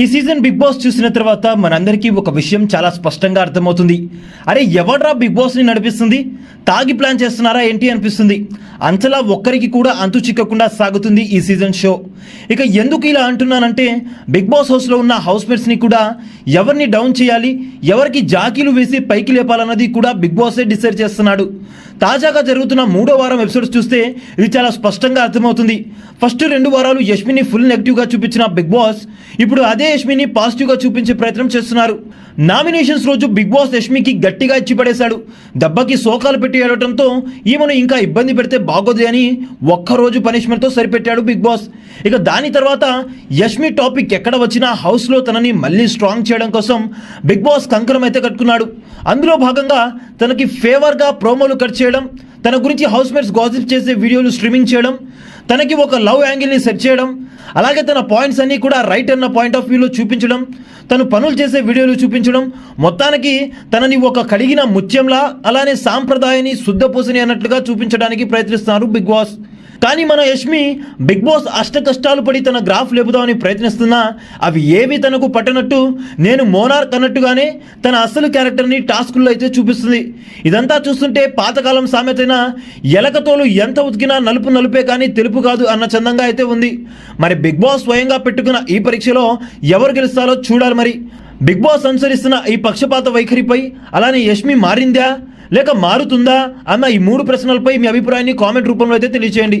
ఈ season big boss చూసిన తర్వాత మనందరికీ ఒక విషయం చాలా స్పష్టంగా అర్థమవుతుంది. అరే ఎవడ్రా బిగ్ బాస్ని నడిపిస్తుంది? తాగి ప్లాన్ చేస్తున్నారా ఏంటి అనిపిస్తుంది? అంతలా ఒక్కరికి కూడా అంతు చిక్కకుండా సాగుతుంది ఈ సీజన్ షో. ఇక ఎందుకు ఇలా అంటున్నానంటే బిగ్ బాస్ హౌస్లో ఉన్న హౌస్ మేట్స్ని కూడా ఎవరిని డౌన్ చేయాలి ఎవరికి జాకీలు వేసి పైకి లేపాలన్నది కూడా బిగ్ బాసే డిసైడ్ చేస్తున్నాడు. తాజాగా జరుగుతున్న మూడో వారం ఎపిసోడ్స్ చూస్తే ఇది చాలా స్పష్టంగా అర్థమవుతుంది. ఫస్ట్ రెండు వారాలు యష్మిని ఫుల్ నెగిటివ్గా చూపించిన బిగ్ బాస్ ఇప్పుడు అదే యష్మిని పాజిటివ్గా చూపించే ప్రయత్నం చేస్తున్నారు. నామినేషన్స్ రోజు బిగ్ బాస్ యష్మికి గట్టిగా ఇచ్చి పడేశాడు. దెబ్బకి శోకాలు పెట్టి ఏడటంతో ఈమెను ఇంకా ఇబ్బంది పెడితే బాగోదు అని ఒక్కరోజు పనిష్మెంట్తో సరిపెట్టాడు బిగ్ బాస్. ఇక దాని తర్వాత యష్మి టాపిక్ ఎక్కడ వచ్చినా హౌస్లో తనని మళ్ళీ స్ట్రాంగ్ చేయడం కోసం బిగ్ బాస్ కంకణం అయితే కట్టుకున్నాడు. అందులో భాగంగా తనకి ఫేవర్గా ప్రోమోలు కట్ చేయడం తన గురించి హౌస్ మేట్స్ గాసిప్ చేసే వీడియోలు స్ట్రీమింగ్ చేయడం తనకి ఒక లవ్ యాంగిల్ని సెట్ చేయడం అలాగే తన పాయింట్స్ అన్నీ కూడా రైట్ అన్న పాయింట్ ఆఫ్ వ్యూలో చూపించడం తను పనులు చేసే వీడియోలు చూపించడం మొత్తానికి తనని ఒక కడిగిన ముత్యంలా అలానే సాంప్రదాయాన్ని శుద్ధపూసని అన్నట్లుగా చూపించడానికి ప్రయత్నిస్తున్నారు బిగ్ బాస్. కానీ మన యష్మి బిగ్ బాస్ అష్ట కష్టాలు పడి తన గ్రాఫ్ లేపుదామని ప్రయత్నిస్తున్నా అవి ఏవి తనకు పట్టనట్టు నేను మోనార్క్ అన్నట్టుగానే తన అసలు క్యారెక్టర్ని టాస్కుల్లో అయితే చూపిస్తుంది. ఇదంతా చూస్తుంటే పాతకాలం సామెతైన ఎలకతోలు ఎంత ఉతికినా నలుపు నలుపే కానీ తెలుపు కాదు అన్న చందంగా అయితే ఉంది. మరి బిగ్ బాస్ స్వయంగా పెట్టుకున్న ఈ పరీక్షలో ఎవరు గెలుస్తారో చూడాలి మరి. బిగ్ బాస్ అనుసరిస్తున్న ఈ పక్షపాత వైఖరిపై అలానే యష్మి మారిందా? లేక మారుతుందా? అన్న ఈ మూడు ప్రశ్నలపై మీ అభిప్రాయాన్ని కామెంట్ రూపంలో అయితే తెలియచేయండి.